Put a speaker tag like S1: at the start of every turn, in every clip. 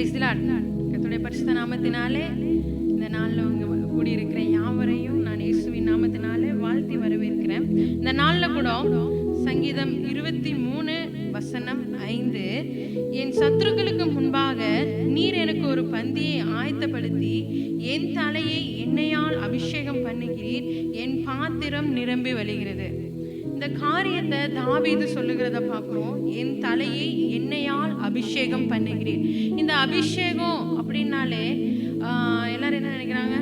S1: பிரைஸ்ல பரிசுத்த நாமத்தினாலே இந்த நாளில் அவங்க கூடியிருக்கிற யாவரையும் நான் இயேசுவின் நாமத்தினாலே வாழ்த்தி வரவேற்கிறேன். இந்த நாளில் கூட சங்கீதம் இருபத்தி மூணு வசனம் ஐந்து. என் சத்துருக்களுக்கு முன்பாக நீர் எனக்கு ஒரு பந்தியை ஆயத்தப்படுத்தி என் தலையை எண்ணெயால் அபிஷேகம் பண்ணுகிறீர். என் பாத்திரம் நிரம்பி வழிகிறது. இந்த காரியத்தை தாவீது சொல்லுகிறத பார்க்குறோம். என் தலையை என்னையால் அபிஷேகம் பண்ணுகிறேன். இந்த அபிஷேகம் அப்படின்னாலே எல்லாரும் என்ன நினைக்கிறாங்க?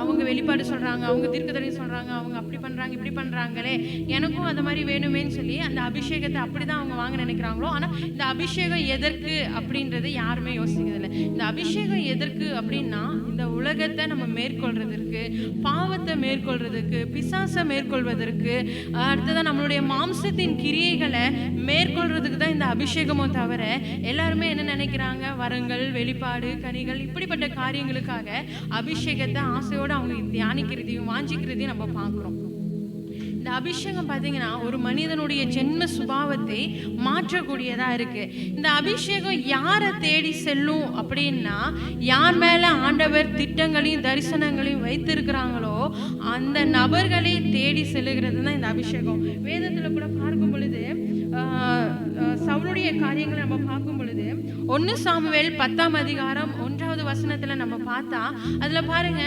S1: அவங்க வெளிப்பாடு சொல்றாங்க அவங்க தீர்க்கதரி சொல்றாங்க அவங்க அப்படி பண்றாங்க இப்படி பண்றாங்களே. எனக்கும் அந்த மாதிரி வேணுமேன்னு சொல்லி அந்த அபிஷேகத்தை அப்படிதான் அவங்க வாங்க நினைக்கிறாங்களோ? ஆனா இந்த அபிஷேகம் எதற்கு அப்படின்றது யாருமே யோசிக்கிறதில்ல. இந்த அபிஷேகம் எதற்கு அப்படின்னா இந்த உலகத்தை நம்ம மேற்கொள்றதற்கு பாவத்தை மேற்கொள்றதுக்கு பிசாசை மேற்கொள்வதற்கு அடுத்ததான் நம்மளுடைய மாம்சத்தின் கிரியைகளை மேற்கொள்றதுக்கு தான் இந்த அபிஷேகமோ தவிர எல்லாருமே என்ன நினைக்கிறாங்க? வரங்கள் வெளிப்பாடு கனிகள் இப்படிப்பட்ட காரியங்கள் காரியங்களுக்காக அபிஷேகத்தை ஆசையோடு அவங்க தியானிக்கிறதையும் வாஞ்சிக்கிறதையும் நம்ம பார்க்குறோம். இந்த அபிஷேகம் பார்த்தீங்கன்னா ஒரு மனிதனுடைய ஜென்ம சுபாவத்தை மாற்றக்கூடியதா இருக்கு. இந்த அபிஷேகம் யாரை தேடி செல்லும் அப்படின்னா யார் மேல ஆண்டவர் திட்டங்களையும் தரிசனங்களையும் வைத்திருக்கிறாங்களோ அந்த நபர்களை தேடி செல்லுகிறது தான் இந்த அபிஷேகம். வேதத்துல கூட பார்க்கும் பொழுது சவுளுடைய காரியங்களை நம்ம பார்க்கும் பொழுது ஒன்று சாமுவேல் பத்தாம் அதிகாரம் ஒன்றாவது வசனத்துல நம்ம பார்த்தா அதுல பாருங்க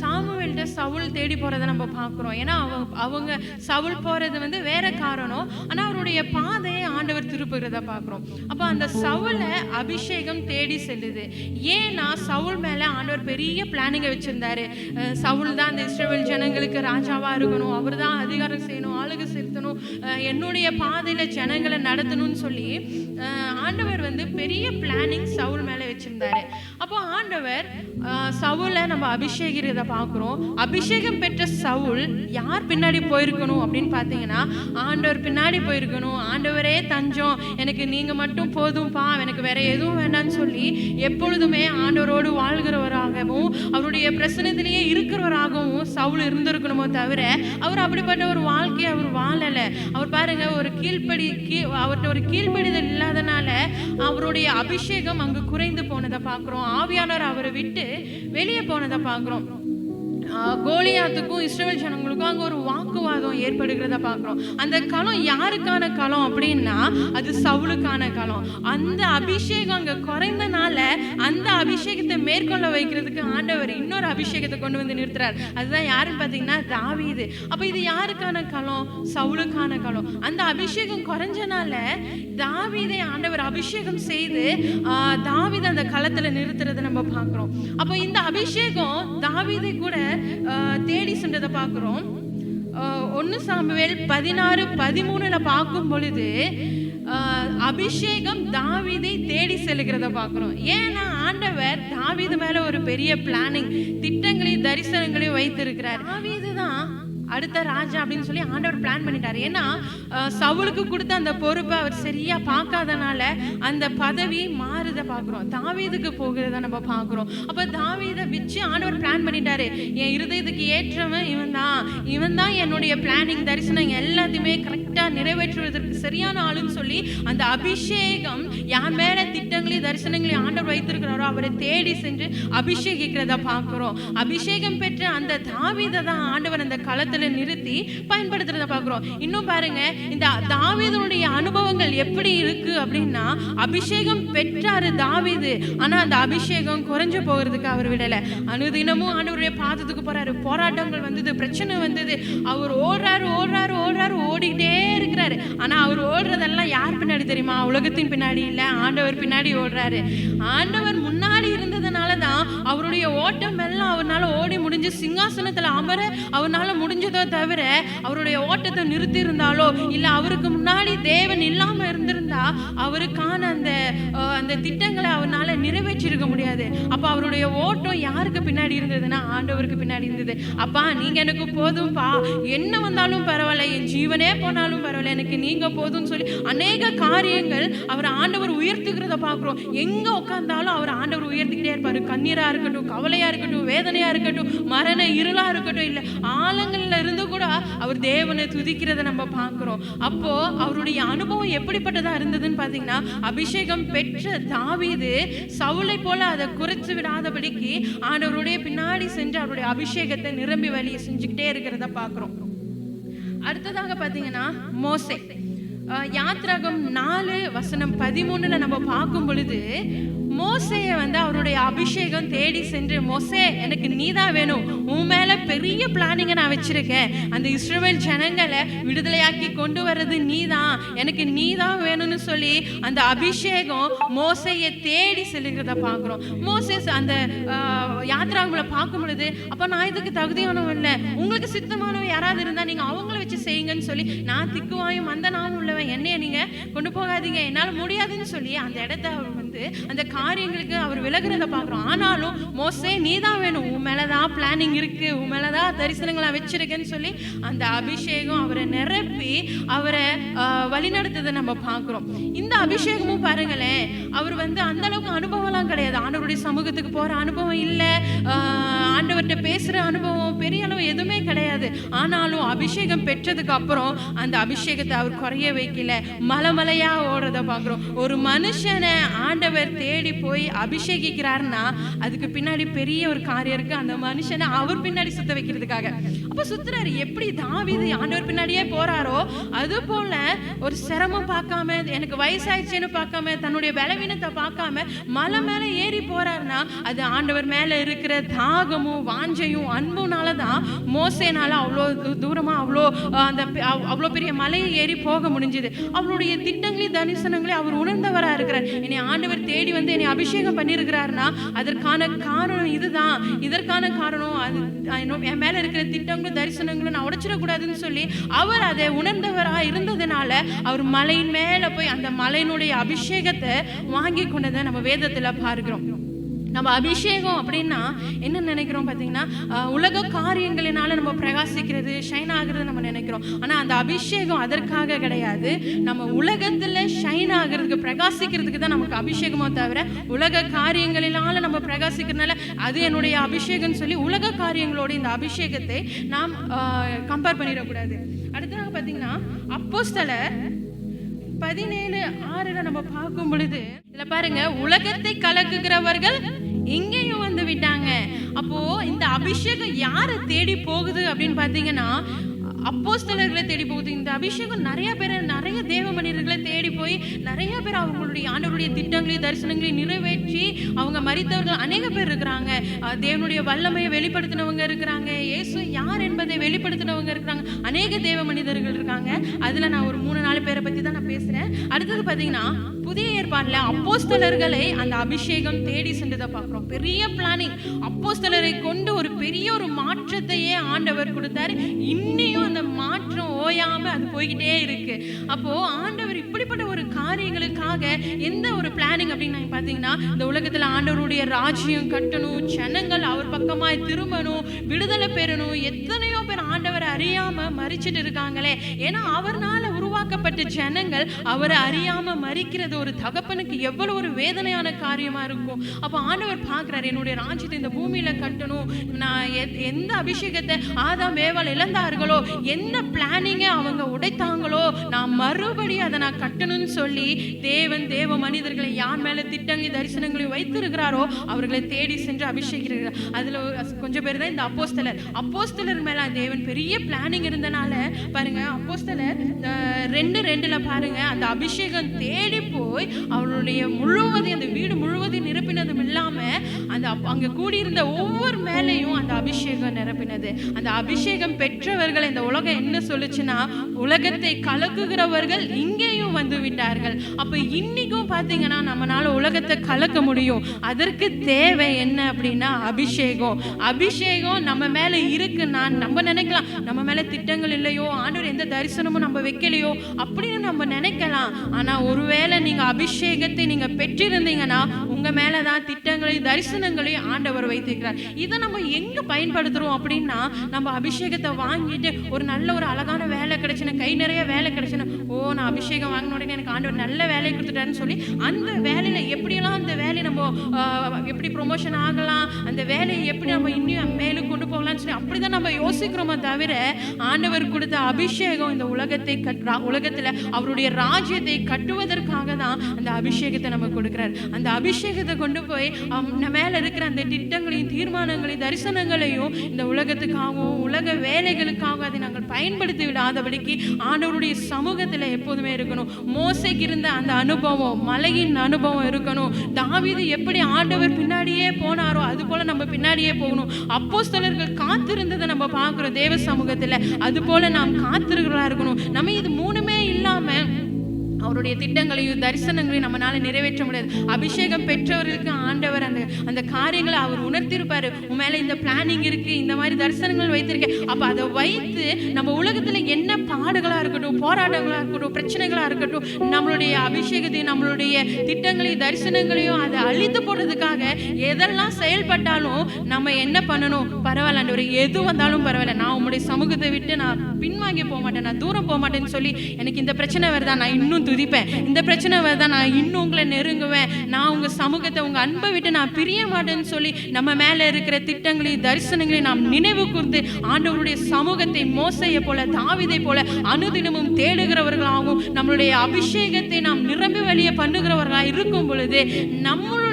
S1: சாமு சாமுவேல்கிட்ட சவுல் தேடி போறதை நம்ம பார்க்குறோம். ஏன்னா அவங்க அவங்க சவுல் போறது வந்து வேற காரணம். ஆனால் அவருடைய பாதையை ஆண்டவர் திருப்புகிறத பார்க்குறோம். அப்போ அந்த சவுலை அபிஷேகம் தேடி செல்லுது. ஏன்னா சவுல் மேலே ஆண்டவர் பெரிய பிளானிங்கை வச்சுருந்தாரு. சவுல் தான் அந்த இஸ்ரேல் ஜனங்களுக்கு ராஜாவாக இருக்கணும். அவர் தான் அதிகாரம் செய்யணும் ஆளுகை செலுத்தணும். என்னுடைய பாதையில் ஜனங்களை நடத்தணும்னு சொல்லி ஆண்டவர் வந்து பெரிய பிளானிங் சவுல் மேலே வச்சிருந்தாரு. அப்போ ஆண்டவர் அஹ், சவுலை நம்ம அபிஷேகிறத பார்க்குறோம். அபிஷேகம் பெற்ற சவுல் யார் பின்னாடி போயிருக்கணும் அப்படின்னு பார்த்தீங்கன்னா ஆண்டவர் பின்னாடி போயிருக்கணும். ஆண்டவரே தஞ்சம் எனக்கு நீங்க மட்டும் போதும்பா எனக்கு வேற எதுவும் வேண்டாம்னு சொல்லி எப்பொழுதுமே ஆண்டவரோடு வாழ்கிறவராகவும் அவருடைய பிரசனத்திலேயே இருக்கிறவராகவும் சவுல் இருந்திருக்கணுமோ தவிர அவர் அப்படிப்பட்ட ஒரு வாழ்க்கையை அவர் வாழல. அவர் பாருங்க ஒரு கீழ்ப்படி கீ அவர்கிட்ட ஒரு கீழ்ப்படிதல் இல்லாதனால அவருடைய அபிஷேகம் அங்கு குறைந்து போனதை பார்க்குறோம். ஆவியானவர் அவரை விட்டு வெளியே போனதை பார்க்குறோம். கோலியாத்துக்கும் இஸ்ரேல் ஜனங்களுக்கும் அங்கே ஒரு வாக்குவாதம் ஏற்படுகிறத பார்க்குறோம். அந்த களம் யாருக்கான களம் அப்படின்னா அது சவுளுக்கான களம். அந்த அபிஷேகம் அங்கே குறைந்தனால அந்த அபிஷேகத்தை மேற்கொள்ள வைக்கிறதுக்கு ஆண்டவர் இன்னொரு அபிஷேகத்தை கொண்டு வந்து நிறுத்துறார். அதுதான் யாருன்னு பார்த்தீங்கன்னா தாவீது. அப்போ இது யாருக்கான களம்? சவுளுக்கான களம். அந்த அபிஷேகம் குறைஞ்சனால தாவீதை ஆண்டவர் அபிஷேகம் செய்து ஆஹ் தாவீதை அந்த களத்தில் நிறுத்துறதை நம்ம பார்க்குறோம். அப்போ இந்த அபிஷேகம் தாவீதை கூட தேடி சென்றதை பார்க்குறோம். ஒன்று சாமுவேல் பதினாறு பதிமூணுல பார்க்கும் பொழுது அபிஷேகம் தாவீதை தேடி செல்கிறத பார்க்குறோம். ஏன்னா ஆண்டவர் தாவிது மேல ஒரு பெரிய பிளானிங் திட்டங்களையும் தரிசனங்களையும் வைத்திருக்கிறார். தாவிது தான் அடுத்த ராஜா அப்படின்னு சொல்லி ஆண்டவர் பிளான் பண்ணிட்டாரு. ஏன்னா சவுளுக்கு சவுலுக்கு கொடுத்த அந்த பொறுப்பை அவர் சரியா பார்க்காதனால அந்த பதவி மாறுத பார்க்குறோம். தாவீதுக்கு போகிறத நம்ம பார்க்குறோம். அப்போ தாவீதை வச்சு ஆண்டவர் பிளான் பண்ணிட்டாரு. என் இருதயத்துக்கு ஏற்றவன் இவன் தான். இவன் தான் என்னுடைய பிளானிங் தரிசனம். எல்லாத்தையுமே கரெக்டாக நிறைவேற்றுவதற்கு சரியான ஆளுன்னு சொல்லி அந்த அபிஷேகம் யார் மேல திட்டங்களையும் தரிசனங்களையும் ஆண்டவர் வைத்திருக்கிறாரோ அவரை தேடி சென்று அபிஷேகிக்கிறத பார்க்குறோம். அபிஷேகம் பெற்ற அந்த தாவீதை தான் ஆண்டவர் அந்த இடத்துல நிறுத்தி பயன்படுத்துறத பார்க்குறோம். இன்னும் பாருங்க இந்த தாவீதனுடைய அனுபவங்கள் எப்படி இருக்கு அப்படின்னா அபிஷேகம் பெற்றாரு தாவீது. ஆனா அந்த அபிஷேகம் குறைஞ்சு போகிறதுக்கு அவர் விடல. அனுதினமும் ஆண்டவருடைய பாதத்துக்கு போறாரு. போராட்டங்கள் வந்தது பிரச்சனை வந்தது. அவர் ஓடுறாரு ஓடுறாரு ஓடுறாரு ஓடிக்கிட்டே இருக்கிறாரு. ஆனா அவர் ஓடுறதெல்லாம் யார் பின்னாடி தெரியுமா? உலகத்தின் பின்னாடி இல்ல ஆண்டவர் பின்னாடி ஓடுறாரு. ஆண்டவர் முன்னாடி இருந்ததுனால தான் அவருடைய ஓட்டம் எல்லாம் அவர்னால ஓடி முடிஞ்சு சிங்காசனத்துல அமர அவர்னால முடிஞ்சதோ தவிர அவருடைய ஓட்டத்தை நிறுத்தி இருந்தாலோ இல்ல அவருக்கு முன்னாடி தேவன் இல்லாம இருந்திருந்தா அவருக்கான அந்த அந்த திட்டங்களை அவர்னால நிறைவேற்றிருக்க முடியாது. அப்ப அவருடைய ஓட்டம் யாருக்கு பின்னாடி இருந்ததுன்னா ஆண்டவருக்கு பின்னாடி இருந்தது. அப்பா நீங்க எனக்கு போதும்பா. என்ன வந்தாலும் பரவாயில்ல என் ஜீவனே போனாலும் பரவாயில்ல எனக்கு நீங்க போதும்னு சொல்லி அநேக காரியங்கள் அவர் ஆண்டவர் உயர்த்துக்கிறத பார்க்குறோம். எங்க உட்கார்ந்தாலும் அவர் ஆண்டவர் உயர்த்திக்கிட்டே இருப்பாரு. கண்ணீரா இருக்கட்டும் கவலையா இருக்கட்டும் வேதனையா இருக்கட்டும் மரண இருளா இருக்கட்டும் இல்லை ஆழங்கள்ல இருந்து கூட அவர் தேவனை துதிக்கிறத நம்ம பார்க்குறோம். அப்போ அவருடைய அனுபவம் எப்படிப்பட்டதா இருந்ததுன்னு பாத்தீங்கன்னா அபிஷேகம் பெற்ற தாவீது சவுளை போல அதை குறைச்சு விடாதபடிக்கு ஆண்டவருடைய பின்னாடி சென்று அவருடைய அபிஷேகத்தை நிரம்பி வழியை செஞ்சுக்கிட்டே இருக்கிறத பார்க்குறோம். அடுத்ததாக பார்த்தீங்கன்னா மோசே. யாத்ரகம் யாத்ராகம் நாலு வசனம் பதிமூணுல நம்ம பார்க்கும் பொழுது மோசையை வந்து அவருடைய அபிஷேகம் தேடி சென்று மோசே எனக்கு நீதான் வேணும். உன் மேல பெரிய பிளானிங்கை நான் வச்சிருக்கேன். அந்த இஸ்ரவேல் ஜனங்களை விடுதலையாக்கி கொண்டு வர்றது நீதான். எனக்கு நீதான் வேணும்னு சொல்லி அந்த அபிஷேகம் மோசையை தேடி செல்லுகிறத பார்க்குறோம். மோசேஸ் அந்த அஹ், பார்க்கும் பொழுது அப்ப நான் இதுக்கு தகுதியானவன் இல்லை. உங்களுக்கு சித்தமானவன் யாராவது இருந்தா நீங்க அவங்கள வச்சு செய்யுங்கன்னு சொல்லி நான் திக்குவாயும் அந்த நாளும் உள்ளவன். என்னைய நீங்க கொண்டு போகாதீங்க. என்னால முடியாதுன்னு சொல்லி அந்த இடத்த வந்து அந்த காரியங்களுக்கு அவர் விலகிறத பார்க்குறோம். ஆனாலும் மோசே நீ தான் வேணும். உன் மேலதான் பிளானிங் இருக்கு. உன் மேலதான் தரிசனங்களை வச்சிருக்கேன்னு சொல்லி அந்த அபிஷேகம் அவரை நிரப்பி அவரை வழிநடத்ததை நம்ம பார்க்குறோம். இந்த அபிஷேகமும் பாருங்களேன் அவர் வந்து அந்த அளவுக்கு அனுபவம்லாம் கிடையாது. ஆண்டவருடைய சமூகத்துக்கு போற அனுபவம் இல்லை. ஆண்டவர்கிட்ட பேசுற அனுபவம் பெரிய அளவு எதுவுமே கிடையாது. ஆனாலும் அபிஷேகம் பெற்றதுக்கு அப்புறம் அந்த அபிஷேகத்தை அவர் குறைய வைக்கல. மலை மலையா ஓடுறத பார்க்குறோம். ஒரு மனுஷனை ஆண்ட ஆண்டவர் தேடி போய் அபிஷேகிக்கிறாருன்னா அதுக்கு பின்னாடி பெரிய ஒரு காரியம் இருக்கு. அந்த மனுஷனை அவர் பின்னாடி சுத்த வைக்கிறதுக்காக. அப்ப சுத்துறாரு. எப்படி தாவிது ஆண்டவர் பின்னாடியே போறாரோ அது போல ஒரு சிரமம் பார்க்காம எனக்கு வயசாயிடுச்சுன்னு பார்க்காம தன்னுடைய பலவீனத்தை பார்க்காம மலை மேல ஏறி போறாருன்னா அது ஆண்டவர் மேல இருக்கிற தாகமும் வாஞ்சையும் அன்புனால தான் மோசேனால அவ்வளோ தூ- தூரமா அவ்வளோ அந்த அவ்வளோ பெரிய மலையை ஏறி போக முடிஞ்சது. அவருடைய திட்டங்களையும் தரிசனங்களையும் அவர் உணர்ந்தவரா இருக்கிறார். என்னை ஆண்டவர் தேடி வந்து என்னை அபிஷேகம் பண்ணியிருக்கிறாருன்னா அதற்கான காரணம் இதுதான். இதற்கான காரணம் அது இன்னும் என் மேல இருக்கிற திட்டங்களும் தரிசனங்களும் நான் உடைச்சிடக்கூடாதுன்னு சொல்லி அவர் அதை உணர்ந்தவராக இருந்ததுனால அவர் மலையின் மேலே போய் அந்த மலையினுடைய அபிஷேகத்தை வாங்கி கொண்டதை நம்ம வேதத்தில் பார்க்கிறோம். நம்ம அபிஷேகம் அப்படின்னா என்ன நினைக்கிறோம் பார்த்தீங்கன்னா உலக காரியங்களினால நம்ம பிரகாசிக்கிறது ஷைன் ஆகுறது நம்ம நினைக்கிறோம். ஆனால் அந்த அபிஷேகம் அதற்காக கிடையாது. நம்ம உலகத்தில் ஷைன் ஆகிறதுக்கு பிரகாசிக்கிறதுக்கு தான் நமக்கு அபிஷேகமோ தவிர உலக காரியங்களினால நம்ம பிரகாசிக்கிறதுனால அது என்னுடைய அபிஷேகம்னு சொல்லி உலக காரியங்களோட இந்த அபிஷேகத்தை நாம் கம்பேர் பண்ணிடக்கூடாது. அடுத்ததாக பார்த்தீங்கன்னா அப்போஸ்தலர் பதினேழு ஆறுல நம்ம பார்க்கும் பொழுது இதுல பாருங்க உலகத்தை கலக்குகிறவர்கள் இங்கேயும் வந்து விட்டாங்க. அப்போ இந்த அபிஷேகம் யாரை தேடி போகுது அப்படின்னு பார்த்தீங்கன்னா அப்போஸ்தலர்களை தேடி போகுது. இந்த அபிஷேகம் நிறைய பேர் நிறைய தேவ மனிதர்களை தேடி போய் நிறைய பேர் அவங்களுடைய ஆண்டவருடைய திட்டங்களையும் தரிசனங்களையும் நிறைவேற்றி அவங்க மறித்தவர்கள் அநேக பேர் இருக்கிறாங்க. தேவனுடைய வல்லமையை வெளிப்படுத்தினவங்க இருக்கிறாங்க. இயேசு யார் என்பதை வெளிப்படுத்தினவங்க இருக்கிறாங்க. அநேக தேவ மனிதர்கள் இருக்காங்க. அதுல நான் ஒரு மூணு நாலு பேரை பத்தி தான் நான் பேசுறேன். அடுத்தது பாத்தீங்கன்னா புதிய ஏற்பாடுல அப்போஸ்தலர்களை அந்த அபிஷேகம் தேடி சென்றதை பார்க்கிறோம். பெரிய பிளானிங் அப்போஸ்தலரை கொண்டு ஒரு பெரிய ஒரு மாற்றத்தையே ஆண்டவர் கொடுத்தாரு. இன்னியும் அந்த மாற்றம் ஓயாம அது போய்கிட்டே இருக்கு. அப்போ ஆண்டவர் இப்படிப்பட்ட ஒரு காரியங்களுக்காக எந்த ஒரு பிளானிங் அப்படின்னு பார்த்தீங்கன்னா இந்த உலகத்தில் ஆண்டவருடைய ராஜ்யம் கட்டணும் ஜனங்கள் அவர் பக்கமாய் திரும்பணும் விடுதலை பெறணும் எத்தனையோ பேர் ஆண்டவரை அறியாம மறிச்சிட்டு இருக்காங்களே. ஏன்னா அவர்னால உருவாக்கப்பட்ட ஜனங்கள் அவரை அறியாம மறிக்கிறது ஒரு தகப்பனுக்கு எவ்வளவு ஒரு வேதனையான காரியமா இருக்கும். அப்போ ஆண்டவர் பார்க்கிறார் என்னுடைய ராஜ்யத்தை இந்த பூமியில கட்டணும். நான் எந்த அபிஷேகத்தை ஆதாம் மேவால் இழந்தார்களோ எந்த பிளானிங்கை அவங்க உடைத்தாங்களோ நான் மறுபடியும் அதை நான் கட்டணும்னு சொல்லி தேவன் தேவ மனிதர்களை யார் மேல திட்டங்கள் தரிசனங்களை வைத்திருக்கிறாரோ அவர்களை தேடி சென்று அபிஷேகிக்கிறார். அதுல கொஞ்சம் பேர் தான் இந்த அப்போஸ்தலர். அப்போஸ்தலர் மேல தேவன் பெரிய பிளானிங் இருந்தனால பாருங்க அப்போஸ்தலர் ரெண்டு ரெண்டுல பாருங்க அந்த அபிஷேகம் தேடி போய் அவருடைய முழுவதையும் அந்த வீடு முழுவதையும் நிரப்பினதும் இல்லாம அந்த அப்- அங்க கூடியிருந்த ஒவ்வொரு மேலே அபிஷேகம் நிரப்பினது. அந்த அபிஷேகம் பெற்றவர்கள் இந்த உலகம் என்ன சொல்லுச்சுன்னா உலகத்தை கலக்குகிறவர்கள் இங்கேயும் வந்து விட்டார்கள். அப்ப இன்னைக்கும் பாத்தீங்கன்னா நம்மளால உலகத்தை கலக்க முடியும். அதற்கு தேவை என்ன அப்படின்னா அபிஷேகம். அபிஷேகம் நம்ம மேல இருக்குன்னா நம்ம நினைக்கலாம் நம்ம மேல திட்டங்கள் இல்லையோ ஆண்டவர் எந்த தரிசனமும் நம்ம வைக்கலையோ அப்படின்னு நம்ம நினைக்கலாம். ஆனா ஒருவேளை நீங்க அபிஷேகத்தை நீங்க பெற்றிருந்தீங்கன்னா உங்க மேலதான் திட்டங்களையும் தரிசனங்களையும் ஆண்டவர் வைத்திருக்கிறார். இதை நம்ம எங்க பயன்படுத்துறோம் அப்படின்னா நம்ம அபிஷேகத்தை வாங்கிட்டு ஒரு நல்ல ஒரு அழகான வேலை கிடைச்சின கை நிறைய வேலை கிடைச்சின ஓ நான் அபிஷேகம் வாங்கின உடனே எனக்கு ஆண்டவர் நல்ல வேலையை கொடுத்துட்டாருன்னு சொல்லி அந்த வேலையில எப்படியெல்லாம் அந்த வேலையை நம்ம எப்படி ப்ரொமோஷன் ஆகலாம் அந்த வேலையை எப்படி நம்ம இன்னும் மேலும் கொண்டு போகலாம்னு சொல்லி அப்படிதான் நம்ம யோசிக்கிறோமே தவிர ஆண்டவர் கொடுத்த அபிஷேகம் இந்த உலகத்தை கட் உலகத்தில் உலகத்துல அவருடைய ராஜ்யத்தை கட்டுவதற்காக தான் அந்த அபிஷேகத்தை நம்ம கொடுக்குறாரு. அந்த அபிஷேகத்தை கொண்டு போய் மேலே மேல இருக்கிற அந்த திட்டங்களையும் தீர்மானங்களையும் தரிசனங்களையும் இந்த உலகத்துக்காகவும் உலக வேலைகளுக்காக அதை நாங்கள் பயன்படுத்தி விடாதபடிக்கு ஆண்டவருடைய சமூகத்தில் எப்போதுமே இருக்கணும். மோசைக்கு இருந்த அந்த அனுபவம் மலையின் அனுபவம் இருக்கணும். தாவிது எப்படி ஆண்டவர் பின்னாடியே போனாரோ அது போல நம்ம பின்னாடியே போகணும். அப்போஸ்தலர்கள் காத்திருந்ததை நம்ம பார்க்குறோம் தேவ சமூகத்தில். அது போல நாம் காத்திருக்கிறா இருக்கணும். நம்ம இது மூணு அவருடைய திட்டங்களையும் தரிசனங்களையும் நம்மளால நிறைவேற்ற முடியாது. அபிஷேகம் பெற்றவர்களுக்கு ஆண்டவர் அந்த அந்த காரியங்களை அவர் உணர்த்திருப்பாரு. உன் மேல இந்த பிளானிங் இருக்கு இந்த மாதிரி தரிசனங்கள் வைத்திருக்கேன். அப்ப அதை வைத்து நம்ம உலகத்துல என்ன பாடுகளா இருக்கட்டும் போராட்டங்களா இருக்கட்டும் பிரச்சனைகளா இருக்கட்டும் நம்மளுடைய அபிஷேகத்தையும் நம்மளுடைய திட்டங்களையும் தரிசனங்களையும் அதை அழித்து போடுறதுக்காக எதெல்லாம் செயல்பட்டாலும் நம்ம என்ன பண்ணணும்? பரவாயில்ல ஆண்டவரே எது வந்தாலும் பரவாயில்ல. நான் உங்களுடைய சமூகத்தை விட்டு நான் பின்வாங்கி போக மாட்டேன் நான் தூரம் போக மாட்டேன்னு சொல்லி எனக்கு இந்த பிரச்சனை வருதா? நான் இன்னும் துதிப்பேன் இந்த பிரச்சனை வருதா நான் இன்னும் உங்களை நெருங்குவேன். நான் உங்கள் சமூகத்தை உங்கள் அன்பை விட்டு நான் பிரிய மாட்டேன்னு சொல்லி நம்ம மேலே இருக்கிற திட்டங்களையும் தரிசனங்களையும் நாம் நினைவு கூர்ந்து ஆண்டவருடைய சமூகத்தை மோசையை போல தாவிதை போல அனுதினமும் தேடுகிறவர்களாகவும் நம்மளுடைய அபிஷேகத்தை நாம் நிரம்பி வழியை பண்ணுகிறவர்களாக இருக்கும் பொழுது நம்மளுடைய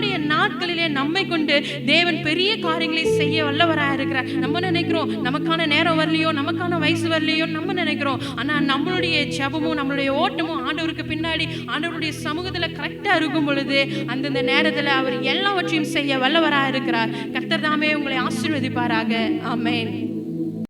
S1: நாட்களிலே நம்மை கொண்டு தேவன் பெரிய காரியங்களை செய்ய வல்லவராக இருக்கிறார். நம்ம நினைக்கிறோம் நமக்கான நேரம் வரலையோ நமக்கான வயசு வரலையோ நம்ம நினைக்கிறோம். ஆனால் நம்மளுடைய ஜெபமும் நம்மளுடைய ஓட்டமும் ஆண்டவருக்கு பின்னாடி ஆண்டவருடைய சமூகத்தில் கரெக்டாக இருக்கும் பொழுது அந்தந்த நேரத்தில் அவர் எல்லாவற்றையும் செய்ய வல்லவராக இருக்கிறார். கர்த்தர் தாமே உங்களை ஆசீர்வதிப்பாராக. ஆமென்.